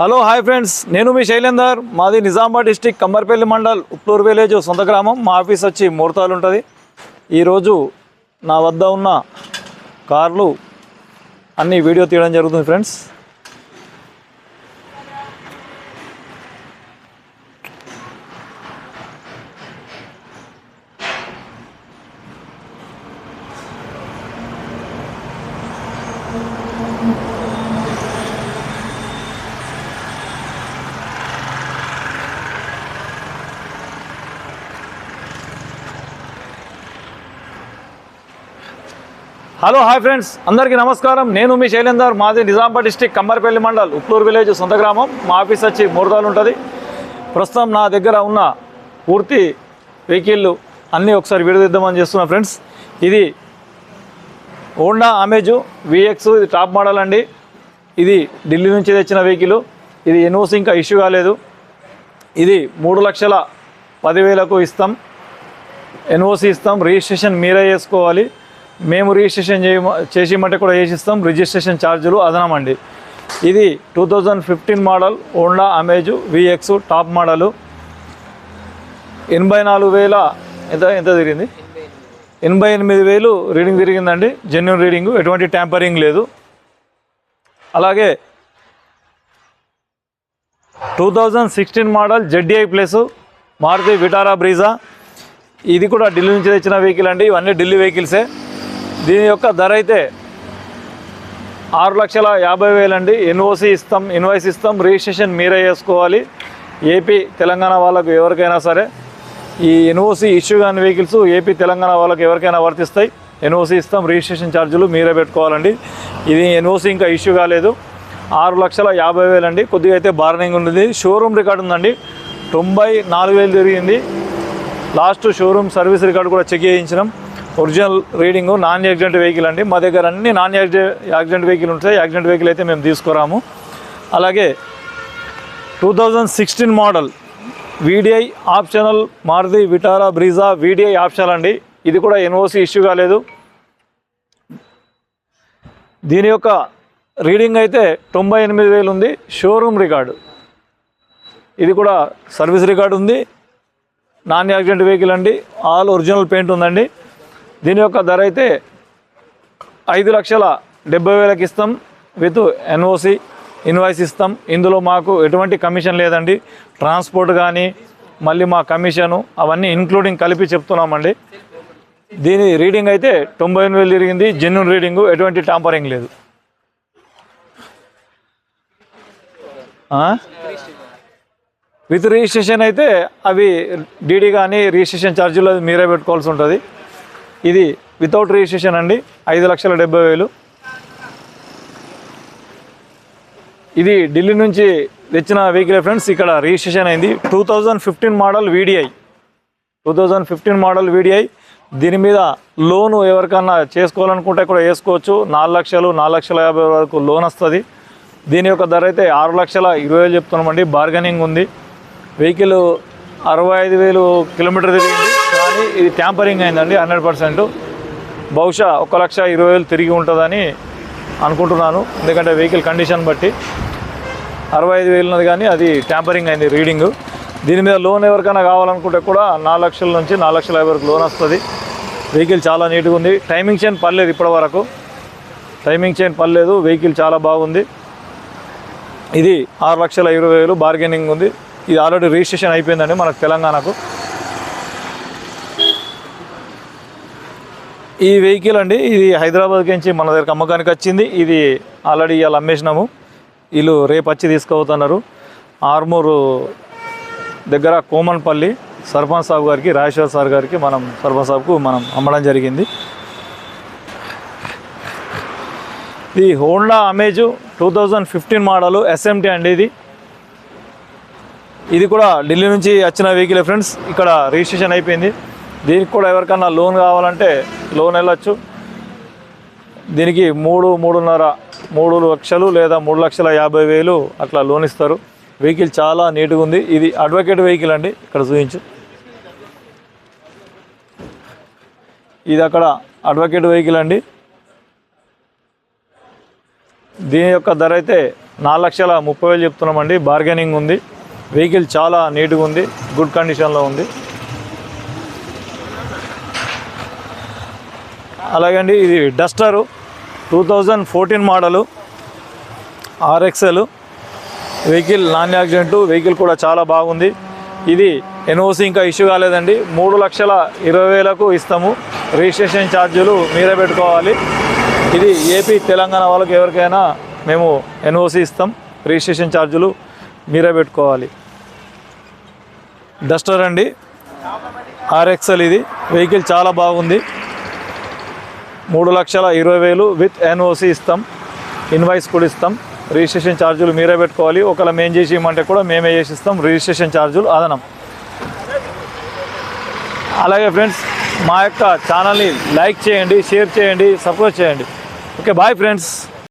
Hello hi friends. నేను మీ శైలేందర్. మాది నిజామాబాద్ డిస్టిక్ కంబర్పల్లి మండల్ ఉప్లూరు విలేజ్ సొంత గ్రామం. మా ఆఫీస్ వచ్చి ముహూర్తాలు ఉంటుంది. ఈరోజు నా వద్ద ఉన్న కార్లు అన్ని వీడియో తీయడం జరుగుతుంది ఫ్రెండ్స్. హలో హాయ్ ఫ్రెండ్స్ అందరికీ నమస్కారం. నేను మీ శైలేందర్ మాది నిజామాబాద్ డిస్టిక్ కంబర్పల్లి మండల్ ఉప్లూరు విలేజ్ సొంత గ్రామం. మా ఆఫీస్ వచ్చి మూడుదాలు ఉంటుంది. ప్రస్తుతం నా దగ్గర ఉన్న పూర్తి వెహికల్లు అన్నీ ఒకసారి విడదిద్దామని చేస్తున్నా ఫ్రెండ్స్ ఇది హోండా అమేజు విఎక్స్ ఇది టాప్ మోడల్ అండి. ఇది ఢిల్లీ నుంచి తెచ్చిన వెహికల్. ఇది ఎన్ఓసి ఇంకా ఇష్యూ కాలేదు. ఇది మూడు లక్షల పదివేలకు ఇస్తాం. ఎన్ఓసి ఇస్తాం. రిజిస్ట్రేషన్ మీరే చేసుకోవాలి. మేము రిజిస్ట్రేషన్ చేయ చేసేయమంటే కూడా చేసిస్తాం. రిజిస్ట్రేషన్ ఛార్జీలు అదనమండి. ఇది two thousand fifteen model Honda Amaze VX top model. ఎనభై నాలుగు వేల ఎంత ఎంత తిరిగింది? ఎనభై ఎనిమిది వేలు రీడింగ్ తిరిగిందండి. Genuine reading. ఎటువంటి ట్యాంపరింగ్ లేదు. అలాగే two thousand sixteen model ZDI plus Maruti Vitara Brezza. ఇది కూడా ఢిల్లీ నుంచి తెచ్చిన వెహికల్ అండి. ఇవన్నీ ఢిల్లీ వెహికల్సే. దీని యొక్క ధర అయితే ఆరు లక్షల యాభై వేలండి. ఎన్ఓసి ఇస్తాం ఇన్వాయిస్ ఇస్తాం రిజిస్ట్రేషన్ మీరే చేసుకోవాలి. ఏపీ తెలంగాణ వాళ్ళకు ఎవరికైనా సరే ఈ ఎన్ఓసి ఇష్యూ కాని వెహికల్స్ ఏపీ తెలంగాణ వాళ్ళకి ఎవరికైనా వర్తిస్తాయి. ఎన్ఓసి ఇస్తాం రిజిస్ట్రేషన్ ఛార్జీలు మీరే పెట్టుకోవాలండి. ఇది ఎన్ఓసి ఇంకా ఇష్యూ కాలేదు. ఆరు లక్షల యాభై వేలండి. కొద్దిగా అయితే బార్నింగ్ ఉంది షోరూమ్ రికార్డు ఉందండి. తొంభై నాలుగు వేలు తిరిగింది లాస్ట్ షోరూమ్ సర్వీస్ రికార్డు కూడా check చేయించినాం. Original reading non accident vehicle అండి. మా దగ్గర అన్ని నాన్ యాక్సిడెంట్ వెహికల్ ఉంటాయి. యాక్సిడెంట్ వెహికల్ అయితే మేము తీసుకురాము. అలాగే two thousand sixteen model VDI optional Maruti Vitara Brezza VDI optional అండి. ఇది కూడా ఎన్ఓసి ఇష్యూ కాలేదు. దీని యొక్క రీడింగ్ అయితే తొంభై ఎనిమిది వేలు ఉంది. Showroom record. ఇది కూడా సర్వీస్ రికార్డు ఉంది. నాన్ యాక్సిడెంట్ వెహికల్ అండి. ఆల్ ఒరిజినల్ పెయింట్ ఉందండి. దీని యొక్క ధర అయితే ఐదు లక్షల డెబ్బై వేలకు ఇస్తాం. విత్ ఎన్ఓసి ఇన్వాయిస్ ఇస్తాం. ఇందులో మాకు ఎటువంటి కమిషన్ లేదండి. ట్రాన్స్పోర్ట్ కానీ మళ్ళీ మా కమిషను అవన్నీ ఇంక్లూడింగ్ కలిపి చెప్తున్నామండి. దీని రీడింగ్ అయితే తొంభై ఎనిమిది వేలు జరిగింది జెన్యున్ రీడింగు ఎటువంటి టాంపరింగ్ లేదు. విత్ రిజిస్ట్రేషన్ అయితే అవి డీడీ కానీ రిజిస్ట్రేషన్ ఛార్జీలు అది మీరే పెట్టుకోవాల్సి ఉంటుంది. ఇది వితౌట్ రిజిస్ట్రేషన్ అండి. ఐదు లక్షల డెబ్బై వేలు. ఇది ఢిల్లీ నుంచి తెచ్చిన వెహికల్ ఫ్రెండ్స్ ఇక్కడ రిజిస్ట్రేషన్ అయింది. Two thousand fifteen model VDI two thousand fifteen model VDI దీని మీద లోను ఎవరికన్నా చేసుకోవాలనుకుంటే కూడా వేసుకోవచ్చు. నాలుగు లక్షలు నాలుగు లక్షల యాభై వరకు లోన్ వస్తుంది. దీని యొక్క ధర అయితే ఆరు లక్షల ఇరవై వేలు చెప్తున్నామండి. బార్గెనింగ్ ఉంది. వెహికల్ అరవై ఐదు వేలు కిలోమీటర్ తిరిగింది. కానీ ఇది ట్యాంపరింగ్ అయిందండి హండ్రెడ్ పర్సెంట్. బహుశా ఒక లక్ష ఇరవై వేలు తిరిగి ఉంటుందని అనుకుంటున్నాను. ఎందుకంటే వెహికల్ కండిషన్ బట్టి అరవై ఐదు వేలు ఉన్నది కానీ అది ట్యాంపరింగ్ అయింది రీడింగ్. దీని మీద లోన్ ఎవరికైనా కావాలనుకుంటే కూడా నాలుగు లక్షల నుంచి నాలుగు లక్షల యాభై వరకు లోన్ వస్తుంది. వెహికల్ చాలా నీట్గా ఉంది. టైమింగ్ చైన్ పర్లేదు ఇప్పటి వరకు. టైమింగ్ చైన్ పర్లేదు వెహికల్ చాలా బాగుంది. ఇది ఆరు లక్షల ఇరవై వేలు బార్గెనింగ్ ఉంది. ఇది ఆల్రెడీ రిజిస్ట్రేషన్ అయిపోయిందండి మనకు తెలంగాణకు. ఈ వెహికల్ అండి ఇది హైదరాబాద్ నుంచి మన దగ్గర అమ్మకానికి వచ్చింది. ఇది ఆల్రెడీ ఇవాళ అమ్మేసినాము. వీళ్ళు రేపు వచ్చి తీసుకుపోతున్నారు. ఆర్మూరు దగ్గర కోమన్పల్లి సర్పంచ్ సాబ్ గారికి రాజేశ్వర్ సార్ గారికి మనం సర్పంచ్ సాబ్కు మనం అమ్మడం జరిగింది. ఇది Honda Amaze two thousand fifteen model SMT అండి ఇది. ఇది కూడా ఢిల్లీ నుంచి వచ్చిన వెహికల్ ఫ్రెండ్స్. ఇక్కడ రిజిస్ట్రేషన్ అయిపోయింది. దీనికి కూడా ఎవరికన్నా లోన్ కావాలంటే లోన్ వెళ్ళొచ్చు. దీనికి మూడు మూడున్నర మూడు లక్షలు లేదా మూడు లక్షల యాభై వేలు అట్లా లోన్ ఇస్తారు. వెహికల్ చాలా నీట్గా ఉంది. ఇది అడ్వకేట్ వెహికల్ అండి. ఇక్కడ చూపించు. ఇది అక్కడ అడ్వకేట్ వెహికల్ అండి. దీని యొక్క ధర అయితే నాలుగు లక్షల ముప్పై వేలు చెప్తున్నామండి. బార్గెనింగ్ ఉంది. వెహికల్ చాలా నీట్గా ఉంది. గుడ్ కండిషన్లో ఉంది. అలాగండి ఇది Duster two thousand fourteen model RXL vehicle non accident vehicle కూడా చాలా బాగుంది. ఇది ఎన్ఓసి ఇంకా ఇష్యూ కాలేదండి. మూడు లక్షల ఇరవై వేలకు ఇస్తాము. రిజిస్ట్రేషన్ ఛార్జీలు మీరే పెట్టుకోవాలి. ఇది ఏపీ తెలంగాణ వాళ్ళకి ఎవరికైనా మేము ఎన్ఓసి ఇస్తాం. రిజిస్ట్రేషన్ ఛార్జీలు మీరే పెట్టుకోవాలి. డస్టర్ అండి. ఆర్ఎక్సెల్ ఇది. వెహికల్ చాలా బాగుంది. మూడు లక్షల ఇరవై వేలు విత్ ఎన్ఓసి ఇస్తాం ఇన్వాయిస్ కూడా ఇస్తాం. రిజిస్ట్రేషన్ ఛార్జీలు మీరే పెట్టుకోవాలి. ఒకవేళ మేము చేసి ఇవ్వమంటే కూడా మేమే చేసి ఇస్తాం. రిజిస్ట్రేషన్ ఛార్జీలు అదనం. అలాగే ఫ్రెండ్స్ మా యొక్క ఛానల్ని లైక్ చేయండి షేర్ చేయండి సపోర్ట్ చేయండి. Okay bye friends.